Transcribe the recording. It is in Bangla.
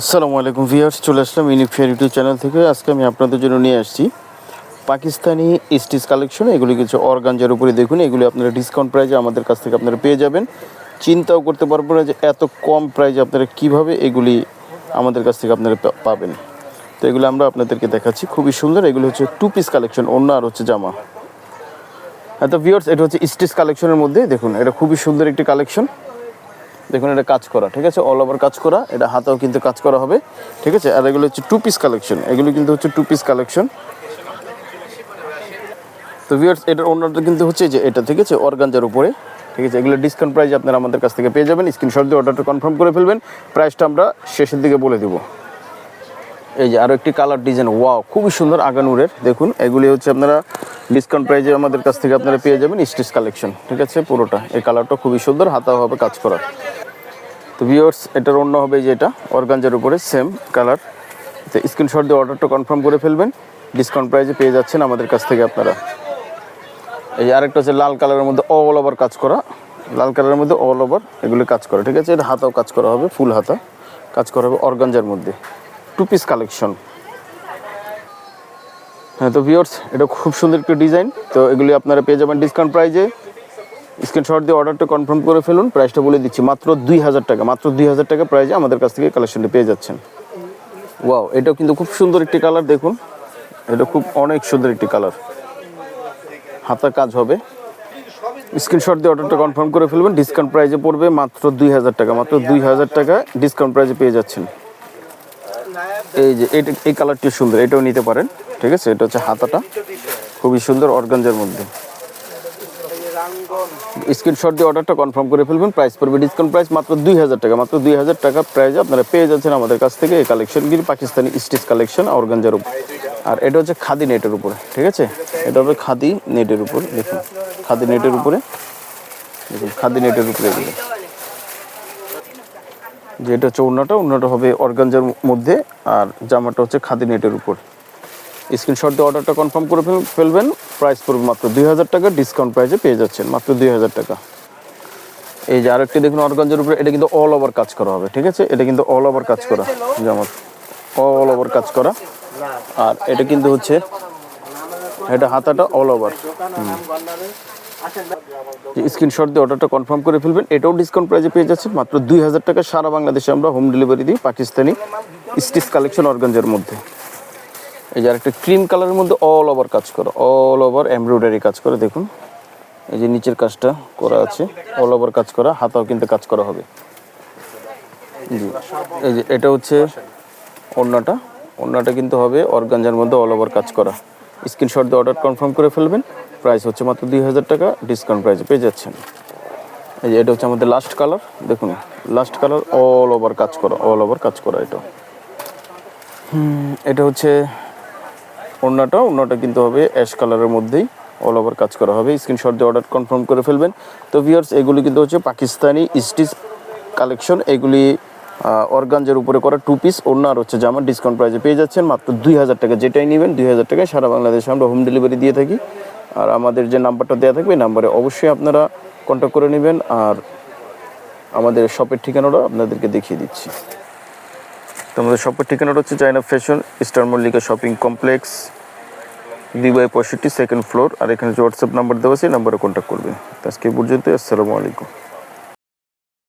আসসালামু আলাইকুম ভিউয়ার্স, চলে আসলাম ইউনিক ফেয়ার ইউটিউব চ্যানেল থেকে। আজকে আমি আপনাদের জন্য নিয়ে আসছি পাকিস্তানি স্টিচ কালেকশন এগুলি কিছু অর্গানজার উপরে দেখুন, এগুলি আপনারা ডিসকাউন্ট প্রাইজে আমাদের কাছ থেকে আপনারা পেয়ে যাবেন। চিন্তাও করতে পারবেন না যে এত কম প্রাইজে আপনারা কীভাবে এগুলি আমাদের কাছ থেকে আপনারা পাবেন। তো এগুলো আমরা আপনাদেরকে দেখাচ্ছি, খুবই সুন্দর। এগুলো হচ্ছে টু পিস কালেকশন অন্য আর হচ্ছে জামা। হ্যাঁ তো ভিউয়ার্স, এটা হচ্ছে স্টিচ কালেকশনের মধ্যে দেখুন, এটা খুবই সুন্দর একটি কালেকশন দেখুন, এটা কাজ করা, ঠিক আছে? অল ওভার কাজ করা, এটা হাতেও কিন্তু কাজ করা হবে, ঠিক আছে? আর এগুলো হচ্ছে টু পিস কালেকশন এগুলো কিন্তু হচ্ছে টু পিস কালেকশন তো ভিউয়ার্স এটার অন্যটা কিন্তু হচ্ছে যে এটা, ঠিক আছে? অর্গানজার উপরে, ঠিক আছে? এগুলো ডিসকাউন্ট প্রাইস আপনারা আমাদের কাছ থেকে পেয়ে যাবেন। স্ক্রিনশট দিয়ে অর্ডারটা কনফার্ম করে ফেলবেন। প্রাইসটা আমরা শেষের দিকে বলে দেবো। এই যে আরও একটি কালার ডিজাইন ওয়াও খুবই সুন্দর আগানুরের। দেখুন, এগুলি হচ্ছে আপনারা ডিসকাউন্ট প্রাইজে আমাদের কাছ থেকে আপনারা পেয়ে যাবেন স্টিচ কালেকশন ঠিক আছে? পুরোটা, এই কালারটা খুবই সুন্দর, হাতাও হবে, কাজ করা তো ভিওর্স এটার অন্য হবে যে এটা, অর্গানজার উপরে সেম কালার তো স্ক্রিনশট দিয়ে অর্ডারটা কনফার্ম করে ফেলবেন। ডিসকাউন্ট প্রাইজে পেয়ে যাচ্ছেন আমাদের কাছ থেকে আপনারা। এই আরেকটা হচ্ছে লাল কালারের মধ্যে অল ওভার কাজ করা। লাল কালারের মধ্যে অল ওভার এগুলো কাজ করা, ঠিক আছে? এটা হাতাও কাজ করা হবে ফুল হাতা। কাজ করা হবে অর্গানজার মধ্যে। টু পিস কালেকশন হ্যাঁ তো ভিওর্স এটা খুব সুন্দর একটি ডিজাইন তো এগুলি আপনারা পেয়ে যাবেন ডিসকাউন্ট প্রাইজে স্ক্রিনশট দিয়ে অর্ডারটা কনফার্ম করে ফেলুন প্রাইসটা বলে দিচ্ছি, মাত্র দুই হাজার টাকা, মাত্র দুই হাজার টাকা প্রাইজে আমাদের কাছ থেকে কালেকশনটা পেয়ে যাচ্ছেন। ওয়াও এটাও কিন্তু খুব সুন্দর একটি কালার দেখুন। এটা খুব অনেক সুন্দর একটি কালার হাতার কাজ হবে। স্ক্রিনশট দিয়ে অর্ডারটা কনফার্ম করে ফেলবেন ডিসকাউন্ট প্রাইজে পড়বে মাত্র দুই হাজার টাকা, মাত্র দুই হাজার টাকা ডিসকাউন্ট প্রাইজে পেয়ে যাচ্ছেন। এই যে এটা এই কালারটি সুন্দর, এটাও নিতে পারেন, ঠিক আছে? এটা হচ্ছে হাতাটা, খুবই সুন্দর, অর্গানজার মধ্যে। স্ক্রিনশট দিয়ে অর্ডারটা কনফার্ম করে ফেলবেন। প্রাইস পড়বে ডিসকাউন্ট প্রাইস মাত্র দুই হাজার টাকা। মাত্র দুই হাজার টাকা প্রাইজে আপনারা পেয়ে যাচ্ছেন আমাদের কাছ থেকে এই কালেকশনগুলি পাকিস্তানি স্টিচ কালেকশন অর্গানজার উপর। আর এটা হচ্ছে খাদি নেটের উপরে, ঠিক আছে? এটা হবে খাদি নেটের উপর, দেখুন। খাদি নেটের উপরে, দেখুন, খাদি নেটের উপরে এগুলো। যে এটা হচ্ছে অন্যটা অন্যটা হবে অর্গানজার মধ্যে, আর জামাটা হচ্ছে খাদি নেটের উপর। স্ক্রিনশট দিয়ে অর্ডারটা কনফার্ম করে ফেলবেন। প্রাইস পড়বে মাত্র দুই হাজার টাকা ডিসকাউন্ট প্রাইসে পেয়ে যাচ্ছেন মাত্র দুই হাজার টাকা। এই যে আরেকটি দেখুন, অর্গানজার উপরে এটা কিন্তু অল ওভার কাজ করা হবে, ঠিক আছে? এটা কিন্তু অল ওভার কাজ করা জামার অল ওভার কাজ করা। আর এটা কিন্তু হচ্ছে, এটা হাতাটা অল ওভার স্ক্রিনশট দিয়ে অর্ডারটা কনফার্ম করে ফেলবেন। এটাও ডিসকাউন্ট প্রাইসে পেয়ে যাচ্ছে মাত্র দুই হাজার টাকা সারা বাংলাদেশে আমরা হোম ডেলিভারি দিই, পাকিস্তানি স্টিচ কালেকশন অর্গানজার মধ্যে। এই যে আরেকটা ক্রিম কালারের মধ্যে অল ওভার কাজ করা অল ওভার এমব্রয়ডারি কাজ করে, দেখুন। এই যে নিচের কাজটা করা আছে অল ওভার কাজ করা, হাতাও কিন্তু কাজ করা হবে। জি, এই যে এটা হচ্ছে ওড়নাটা ওড়নাটা কিন্তু হবে অর্গানজার মধ্যে অল ওভার কাজ করা। স্ক্রিনশট দিয়ে অর্ডার কনফার্ম করে ফেলবেন প্রাইস হচ্ছে মাত্র দুই হাজার টাকা ডিসকাউন্ট প্রাইসে পেয়ে যাচ্ছেন। এই যে এটা হচ্ছে আমাদের লাস্ট কালার দেখুন লাস্ট কালার অল ওভার কাজ করা অল ওভার কাজ করা এটা। এটা হচ্ছে ওড়নাটা ওড়নাটা কিন্তু হবে অ্যাশ কালারের মধ্যেই অল ওভার কাজ করা হবে। স্ক্রিনশট দিয়ে অর্ডার কনফার্ম করে ফেলবেন। তো ভিউয়ার্স এগুলি কিন্তু হচ্ছে পাকিস্তানি স্টিচ কালেকশন এগুলি অর্গানজের উপরে করা টু পিস অন্য আর হচ্ছে জামা ডিসকাউন্ট প্রাইসে পেয়ে যাচ্ছেন মাত্র দুই হাজার টাকা। যেটাই নেবেন দুই হাজার টাকায় সারা বাংলাদেশে আমরা হোম ডেলিভারি দিয়ে থাকি। আর আমাদের যে নাম্বারটা দেওয়া থাকবে নাম্বারে অবশ্যই আপনারা কন্ট্যাক্ট করে নেবেন। আর আমাদের শপের ঠিকানাটা আপনাদেরকে দেখিয়ে দিচ্ছি। তো আমাদের শপের ঠিকানাটা হচ্ছে China fashion star Mallika shopping complex দুই পঁয়ষট্টি সেকেন্ড ফ্লোর আর এখানে যে হোয়াটসঅ্যাপ নাম্বার দেওয়া আছে নাম্বারে কন্ট্যাক্ট করবে। আজকে পর্যন্ত আসসালামু আলাইকুম।